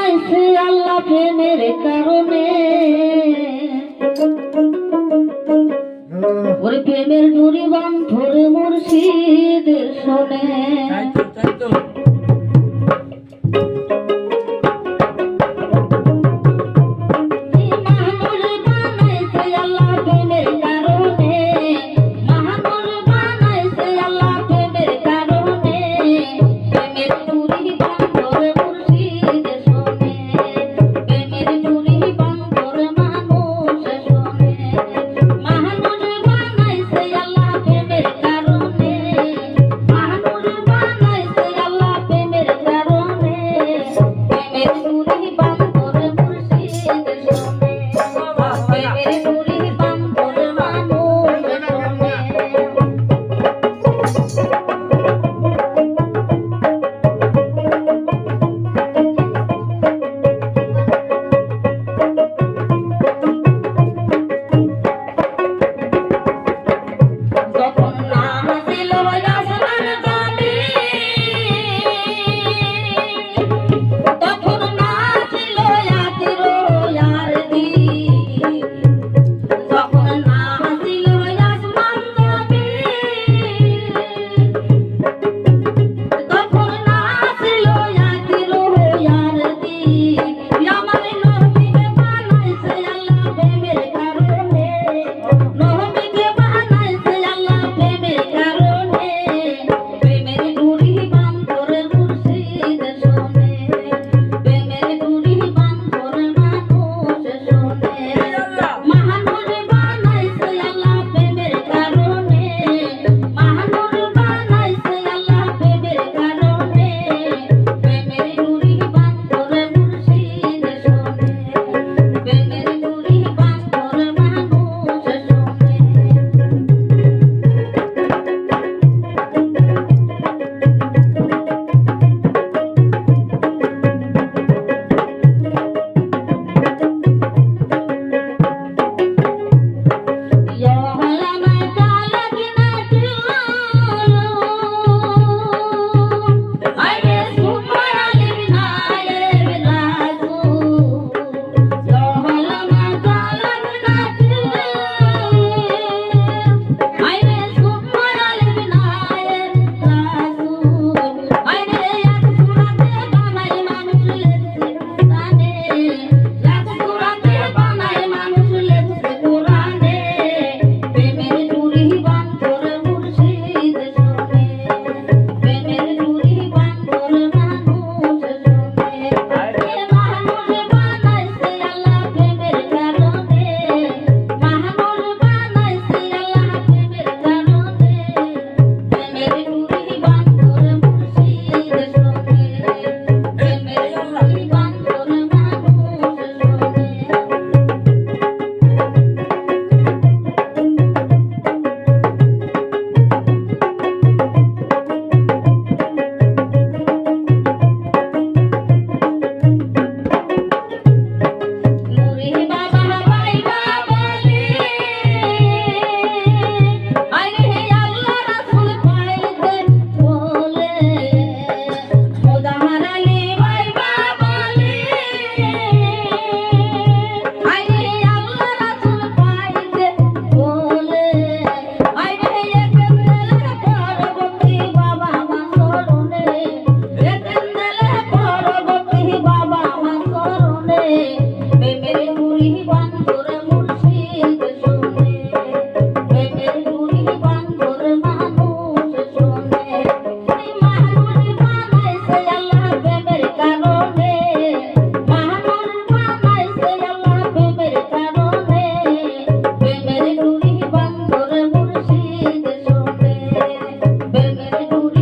পাইছি আল্লাহ প্রেমের কারণে। ওর প্রেমের ডুরি বান্ধর মুর্শিদের শোনে। Hallelujah.